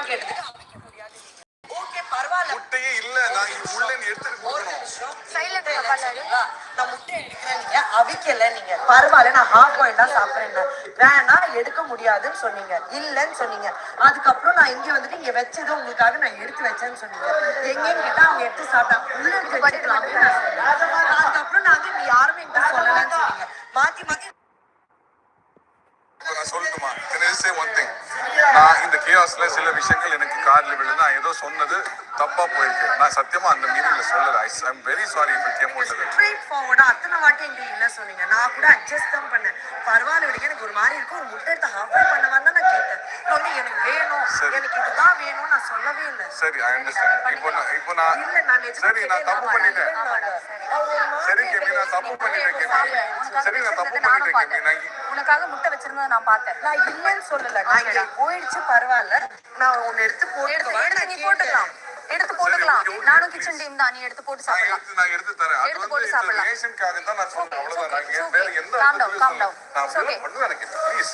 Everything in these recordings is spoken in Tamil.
முடியாது ஓகே பரவாயில்ல. முட்டையே இல்ல நான் உள்ள எடுத்துட்டு முட்டை? நான் எடுக்கிறேன் நீங்க அவிக்கல நீங்க. பரவாயில்ல நான் ஹாஃப் பாயில் தான் சாப்பிடுறேன் வேணா எடுக்க முடியாதுன்னு சொன்னீங்க. இல்லன்னு சொன்னீங்க. அதுக்கப்புறம் நான் இங்க வந்துட்டு இங்க வச்சது உங்களுக்காக நான் எடுத்து வச்சேன்னு சொன்னீங்க. எங்கன்னு கேட்டா அவங்க எடுத்து சாப்பிட்டாங்க உள்ள எடுத்து வச்சுக்கலாம் அதுக்கப்புறம் நாங்க நீ யாருமே என்கிட்ட சொல்லலன்னு சொன்னீங்க. மாத்தி மாத்தி சில விஷயங்கள் எனக்கு கார்ல விழுந்து நான் ஏதோ சொன்னது தப்பா போயிருக்கு. நான் சத்தியமா அந்த மீனிங்ல சொல்லல. I I'm very sorry if it came out straight ஃபார்வர்டா அத்தனை வாட்டி என்கிட்ட இல்ல சொன்னீங்க. நான் கூட அட்ஜஸ்ட் தான் பண்ணேன். பரவாயில்ல விடுங்க எனக்கு ஒரு மாதிரி இருக்கும் ஒரு முட்டை எடுத்து ஹாஃப் பண்ண தான் நான் கேட்டேன். வந்து எனக்கு வேணும். எனக்கு இதுதான் வேணும் நான் சொல்லவே இல்லை. சரி ஐ அண்டர்ஸ்டாண்ட் இப்போ நான் இப்போ நான் சரி நான் தப்பு பண்ணிட்டேன். வரலன்னாங்க. அவர் ஒரு மாதிரி சரி கேமி நான் தப்பு பண்ணிட்டேன் கேமி சரி நான் தப்பு பண்ணிட்டேன் கேமி நான் இ- உனக்காக முட்டை வச்சிருந்ததை நான் பார்த்தேன் நான் இல்லைன்னு சொல்லல. நான் போயிடுச்சு பரவாயில்ல. நான் ஒன்னு எடுத்து போட்டு நீ போட்டுக்கலாம். எடுத்து போட்டுக்கலாம். நானும். கிச்சன் டீம் தான். நீ எடுத்து போட்டு சாப்பிடலாம். நான் எடுத்து தரேன். அது வந்து. ரேஷனுக்காக தான் நான் சொல்றேன். அவ்வளவுதான். நான். வேற எந்த அர்த்தத்திலும் calm சொல்லல. down. நான் பண்ணுவேன் எனக்கு. ப்ளீஸ்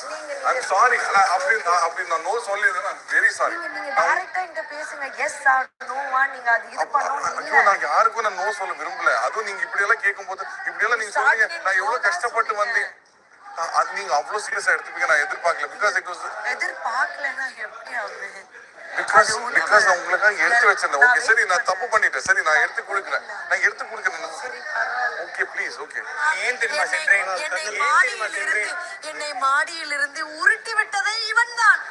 ஐம் சாரி நான் அப்படி நான் அப்படி நான் நோ சொல்லியிருந்தேன் நான் வெரி சாரி நீங்க டைரக்டா என்கிட்ட பேசுங்க. எஸ் ஆர் நோவா நீங்க அது இது பண்ணணும் இல்ல. நான் யாருக்கும் நான் நோ சொல்ல விரும்பல. அதுவும் நீங்க இப்படி எல்லாம் கேட்கும்போது இப்படி எல்லாம் நீங்க சொல்றீங்க நான் எவ்வளவு கஷ்டப்பட்டு வந்தேன். அது நீங்க அவ்வளவு சீரியஸா எடுத்துப்பீங்க. நான் எதிர்பார்க்கல. பிகாஸ் இட் வாஸ் எதிர்பார்க்கலன்னா எப்படி ஆகுது பிகாஸ் பிகாஸ் நான் உங்களுக்காக எடுத்து வச்சிருந்தேன். ஓகே சரி நான் தப்பு பண்ணிட்டேன். சரி நான் எடுத்து கொடுக்குறேன். நான் எடுத்து கொடுக்குறேன். ஓகே ப்ளீஸ் ஓகே ஏன் தெரியுமா என்னை சென்றேன். என்னை மாடியிலிருந்து உருட்டி விட்டதே இவன்தான்.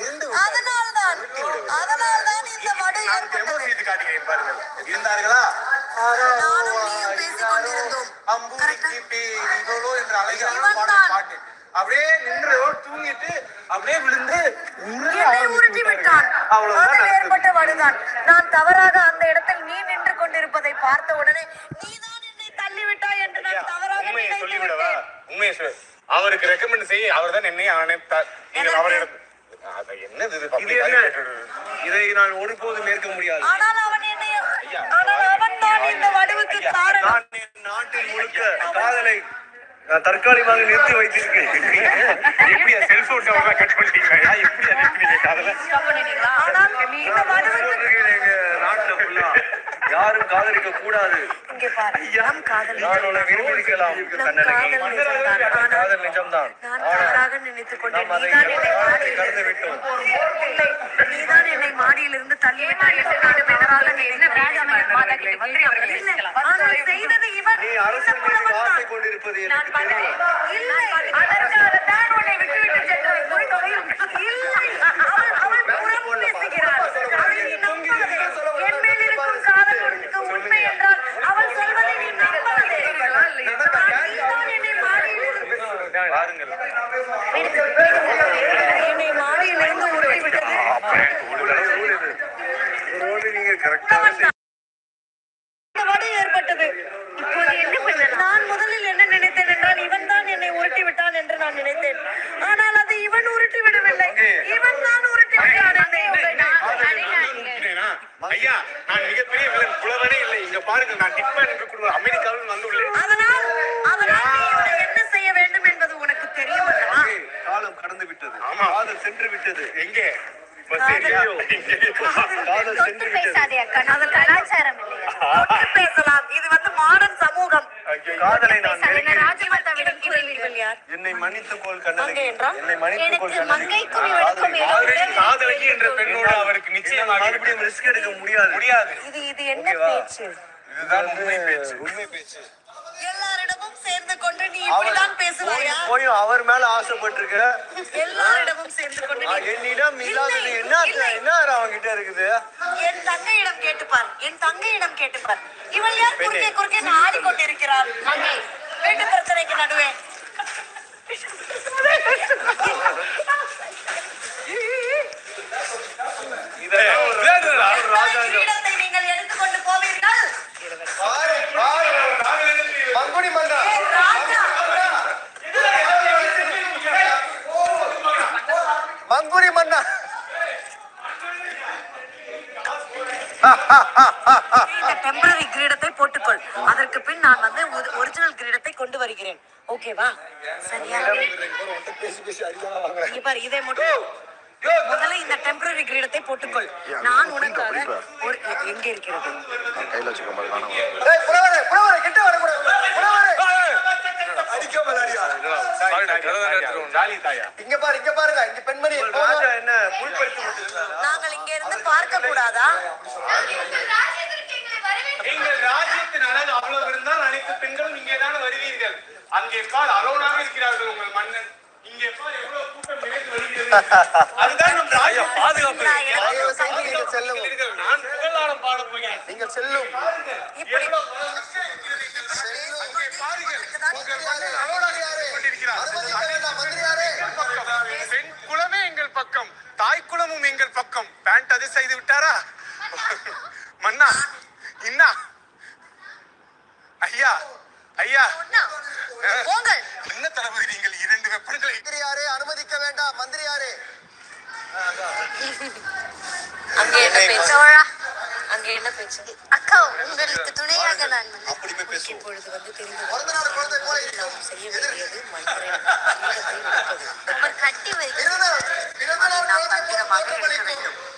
உருண்டு அதனால்தான் அதனால்தான் இந்த வடு செய்து காட்டுகிறேன் பாருங்கள். இருந்தார்களா? நானும் நீயும் பேசிக் கொண்டிருந்தோம். அம்பூரிக்கு பேரிதோலோ என்ற அழகான இவன் பாடல் தான். பாட்டு அப்படியே நின்று தூங்கிட்டு அப்படியே விழுந்து உருட்டி விட்டான். நடந்தது. ஏற்பட்ட வடுதான் நான் தவறாக அந்த இடத்தில் நீ நின்று கொண்டிருப்பதை பார்த்த உடனே நீதான் என்னை தள்ளி விட்டாய் என்று நான் தவறாக உண்மையை நினைத்து சொல்லிவிடவா? விட்டேன். உண்மையை சொல்லு. அவருக்கு ரெக்கமெண்ட் செய்ய அவர் தான் என்னை அணைத்தார் நீங்கள் அவரை அது என்னது இது? நான் ஒருபோதும் ஏற்க முடியாது. ஆனால் அவன் என்னை ஆனால் அவன் தான் இந்த வடுவுக்கு காரணம். நான் என் நாட்டில் முழுக்க காதலை நான் தற்காலிகமாக நிறுத்தி வைத்திருக்கேன் எப்படியா செல்போன் டவர் கட் பண்ணிட்டீங்களா? எப்படியா நிறுத்தினீங்க சொல்றேன் எங்க நாட்டுல ஃபுல்லா யாரும் காதலிக்க கூடாது. நான் காதல் நிஜம்தான். நாம் அதை நீதான் என்னை கடந்து மாடியில் விட்டோம். நீதான் என்னை மாடியிலிருந்து தள்ளி விட்டாய் என்று நான் தவறாக நினைத்தேன். மந்திரி அவர்கள் இல்லை, பேசிக்கலாம். ஆனால் செய்தது இவன் நீ இந்த அரசு மீது புலவன் ஆசை தான். கொண்டிருப்பது நான் எனக்கு பார்த்தேன். தெரியும் இல்லை அதற்காகத்தான் உன்னை விட்டுவிட்டு சென்றேன். இல்லை அவள் அவள் புறம் பேசுகிறாள் அதை நீ நம்பாதே என் மேல் இருக்கும் காதல் உனக்கு உண்மை என்றால் அவள் சொல்வதை நீ நம்பாதே நான் நீதான் என்னை மாடியிலிருந்து பாருங்கள் என்னை மாடியிலிருந்து உருட்டி விட்டது ரோடு நீங்க கரெக்டாக இந்த வடு ஏற்பட்டது இப்போது என்ன பண்ண நான் முதலில் என்ன நினைத்தேன் என்றால் இவன் தான் என்னை உருட்டி விட்டான் என்று நான் நினைத்தேன். ஆனால் அது இவன் உருட்டி விடவில்லை இவன் தான் உருட்டி விட்டான்? ஐயா நான் மிகப்பெரிய புலவனே இல்லை. இங்க பாருங்க நான் டிப்பன் என்று கூறுவது அமெரிக்காவில் வந்துள்ளேன் அதனால் நீ இவனை என்ன செய்ய வேண்டும் என்பது உனக்கு தெரியும் அல்லவா காலம் கடந்து விட்டது ஆமா. காதல் சென்று விட்டது எங்கே பஸ் ஏரியா காதல் தொட்டு சென்று விட்டது பேசாதே அக்கா அது கலாச்சாரம் இல்லையா தொட்டு பேசலாம் இது வந்து மாடர்ன் சமூகம் காதலை என்னை மன்னித்துக் கொள்? என்னை மன்னித்துக் கொள் கண்ணகி மங்கைக்கும் இவனுக்கும் ஏதோ உடல் காதலகி என்ற பெண்ணோடு அவருக்கு நிச்சயமாக மறுபடியும் ரிஸ்க் எடுக்க முடியாது. முடியாது. இது இது என்ன ஓகேவா? பேச்சு? இதுதான் உண்மை பேச்சு. உண்மை பேச்சு. எல்லாரிடமும் சேர்ந்து கொண்டு நீ இப்படிதான் போய் அவர் மேல ஆசைப்பட்டிருக்க. எல்லாரிடமும் சேர்ந்து கொண்டு என்னிடம் இல்லாதது இல்லை, என்ன. என்ன அவங்கிட்ட இருக்குது? என் தங்கையிடம் கேட்டுப்பார். என் தங்கையிடம் கேட்டுப்பார். இவள் ஏன். குறுக்கே குறுக்கே ஆடிக்கொண்டிருக்கிறாள் மங்கை வீட்டு பிரச்சனைக்கு நடுவே இதெல்லாம் ஒரு ஒரு ராஜாங்கம் கிரீடத்தை நீங்கள் எடுத்துக்கொண்டு போவீர்கள் மங்குடி மன்னா ஏன் ராஜா மங்குடி மன்னா இந்த டெம்பரரி கிரீடத்தை போட்டுக்கொள். அதற்கு பின் நான் வந்து ஒரிஜினல் கிரீடத்தை கொண்டு வருகிறேன். ஓகேவா சரியா? பாரு இதை மட்டும் முதல்ல இந்த டெம்பரரி கிரீடத்தை போட்டுக்கொள். நான் உனக்காக ஒரு எங்க இருக்கிறது? கையில் வச்சுக்க காணும் இங்க பாரு இங்க பாருங்க இங்க பெண்மணி. என்ன கொண்டிருக்கிறாரா நாங்கள் இங்க இருந்து பார்க்க கூடாதா எங்கள் ராஜ்யத்தின் அழகு அவ்வளவு இருந்தால் அனைத்து பெண்களும் இங்கே தானே வருவீர்கள். அங்கே பால் அலோனாக இருக்கிறார்கள் உங்கள் மன்னன். இங்கே பால் எவ்வளவு கூட்டம் நிறைந்து வருகிறது. அதுதான் நம் பாதுகாப்பு. நீங்கள் செல்லவும் நான் போகிறேன். நீங்கள் செல்லும். பக்கம் பேண்ட் அது செய்து விட்டாரா? மன்னா இன்னா? ஐயா ஐயா. என்ன தளபதி நீங்கள் இரண்டு வெப்பன்களை மந்திரியாரே அனுமதிக்க வேண்டாம் மந்திரியாரே. அங்க என்ன பேச்சு? அங்க என்ன பேச்சு? அக்கா உங்களுக்கு துணையாக நான் வந்தேன். அப்படி போய் பேசுவோம். இப்பொழுது வந்து தெரிந்து பிறந்த நாள் குழந்தை போல. நாம் செய்ய வேண்டியது எடுப்பது அவர் கட்டி வைக்க மாற்றி இருக்க வேண்டும்